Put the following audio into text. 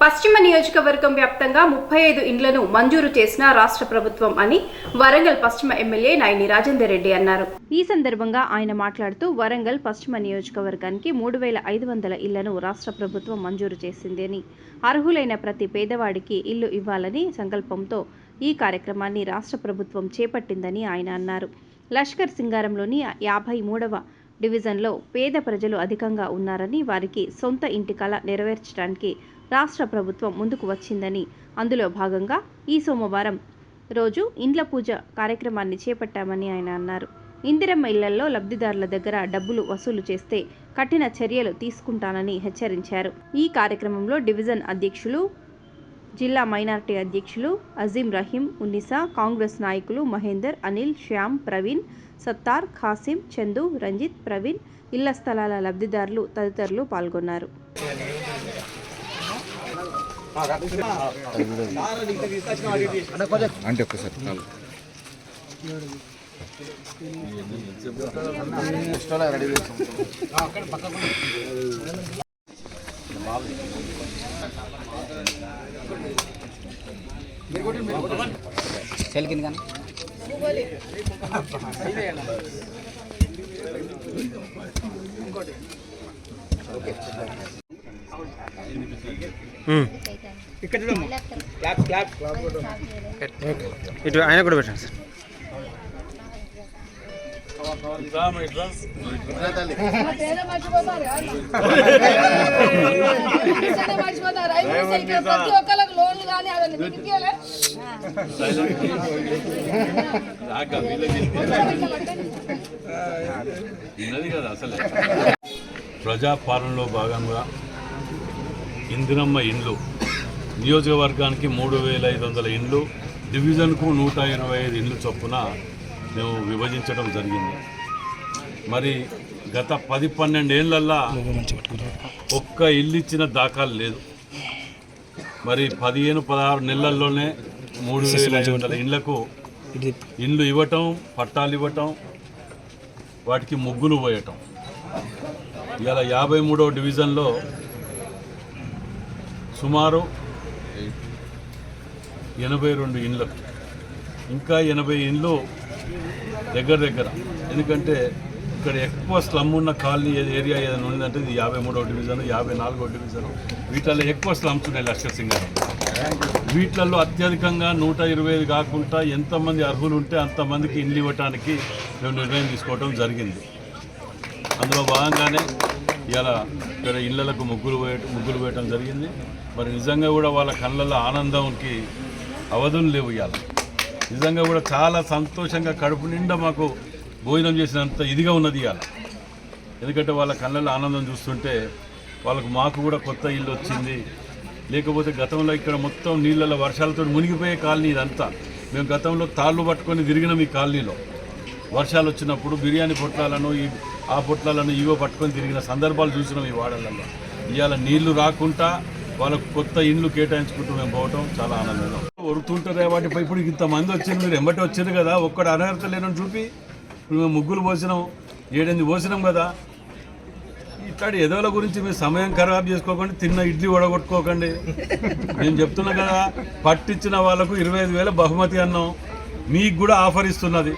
పశ్చిమ నియోజకవర్గం వ్యాప్తంగా ముప్పై ఐదు ఇండ్లను మంజూరు చేసిన రాష్ట్ర ప్రభుత్వం అని వరంగల్ పశ్చిమ ఎమ్మెల్యే నాయని రాజేందర్ రెడ్డి అన్నారు. ఈ సందర్భంగా ఆయన మాట్లాడుతూ వరంగల్ పశ్చిమ నియోజకవర్గానికి మూడు వేల ఐదు వందల ఇళ్ళను రాష్ట్ర ప్రభుత్వం మంజూరు చేసిందని అర్హులైన ప్రతి పేదవాడికి ఇల్లు ఇవ్వాలని సంకల్పంతో ఈ కార్యక్రమాన్ని రాష్ట్ర ప్రభుత్వం చేపట్టిందని ఆయన అన్నారు. లష్కర్ సింగారంలోని యాభై మూడవ డివిజన్లో పేద ప్రజలు అధికంగా ఉన్నారని వారికి సొంత ఇంటి కళ నెరవేర్చడానికి రాష్ట్ర ప్రభుత్వం ముందుకు వచ్చిందని. అందులో భాగంగా ఈ సోమవారం రోజు ఇండ్ల పూజ కార్యక్రమాన్ని చేపట్టామని ఆయన అన్నారు. ఇందిరమ్మ ఇళ్ళలో లబ్ధిదారుల దగ్గర డబ్బులు వసూలు చేస్తే కఠిన చర్యలు తీసుకుంటానని హెచ్చరించారు. ఈ కార్యక్రమంలో డివిజన్ అధ్యక్షులు జిల్లా మైనార్టీ అధ్యక్షులు అజీం రహీం ఉన్నిసా కాంగ్రెస్ నాయకులు మహేందర్ అనిల్ శ్యామ్ ప్రవీణ్ సత్తార్ ఖాసిం చందు రంజిత్ ప్రవీణ్ ఇళ్ళ స్థలాల లబ్ధిదారులు తదితరులు పాల్గొన్నారు. అంటే సెల్ కింద కానీ. ఇటు ఆయన కూడా పెట్టండి సార్. ప్రతి ఒక్కరికి కదా అసలు. ప్రజాపాలనలో భాగంగా ఇందిరమ్మ ఇండ్లు. నియోజకవర్గానికి మూడు వేల ఐదు వందల ఇండ్లు డివిజన్కు నూట ఇరవై ఐదు ఇండ్లు చొప్పున మేము విభజించడం జరిగింది. మరి గత పది పన్నెండేళ్ళల్లా ఒక్క ఇల్లు ఇచ్చిన దాఖలు లేదు. మరి పదిహేను పదహారు నెలల్లోనే మూడు వేల ఐదు వందల ఇండ్లకు ఇండ్లు ఇవ్వటం పట్టాలు ఇవ్వటం వాటికి ముగ్గులు పోయటం. ఇవాళ యాభై మూడవ డివిజన్లో సుమారు ఎనభై రెండు ఇండ్లకు. ఇంకా ఎనభై ఇండ్లు దగ్గర దగ్గర. ఎందుకంటే ఇక్కడ ఎక్కువ స్లమ్ ఉన్న కాలనీ ఏది ఏరియా ఏదైనా ఉందంటే ఇది యాభై మూడో డివిజన్ యాభై నాలుగో డివిజన్. వీటిల్లో ఎక్కువ స్లమ్స్ ఉన్నాయి లక్ష్య సింగారం. వీటిలలో అత్యధికంగా నూట ఇరవై ఐదు కాకుండా ఎంతమంది అర్హులు ఉంటే అంతమందికి ఇండ్లు ఇవ్వటానికి మేము నిర్ణయం తీసుకోవడం జరిగింది. అందులో భాగంగానే ఇలా ఇక్కడ ఇళ్ళకు ముగ్గులు వేయ ముగ్గులు వేయటం జరిగింది. మరి నిజంగా కూడా వాళ్ళ కళ్ళల్లో ఆనందంకి అవధులు లేవు ఇవాళ. నిజంగా కూడా చాలా సంతోషంగా కడుపు నిండా మాకు భోజనం చేసినంత ఇదిగా ఉన్నది ఇవాళ. ఎందుకంటే వాళ్ళ కళ్ళల్లో ఆనందం చూస్తుంటే వాళ్ళకు మాకు కూడా కొత్త ఇల్లు వచ్చింది. లేకపోతే గతంలో ఇక్కడ మొత్తం నీళ్ళల్లో వర్షాలతో మునిగిపోయే కాలనీ ఇదంతా. మేము గతంలో తాళ్ళు పట్టుకొని తిరిగినాం ఈ కాలనీలో. వర్షాలు వచ్చినప్పుడు బిర్యానీ పొట్లాలను ఈ ఆ పొట్లాలను ఇవో పట్టుకొని తిరిగిన సందర్భాలు చూసినాం ఈ వాడలలో ఇవాళ నీళ్ళు రాకుండా వాళ్ళకు కొత్త ఇండ్లు కేటాయించుకుంటూ మేము పోవటం చాలా ఆనందంగా ఒరుతుంటారే వాటిపై ఇప్పుడు ఇంతమంది వచ్చింది మీరు ఎంబటి వచ్చింది కదా ఒక్కడ అనర్హత లేనని చూపి. మేము ముగ్గులు పోసినాం ఏడెనిమిది పోసినాం కదా. ఇట్లాంటి ఎదవల గురించి మీరు సమయం ఖరాబ్ చేసుకోకండి తిన్న ఇడ్లీ వడగొట్టుకోకండి. నేను చెప్తున్నా కదా పట్టించిన వాళ్ళకు ఇరవై ఐదు వేల బహుమతి అన్నాం. మీకు కూడా ఆఫర్ ఇస్తున్నది.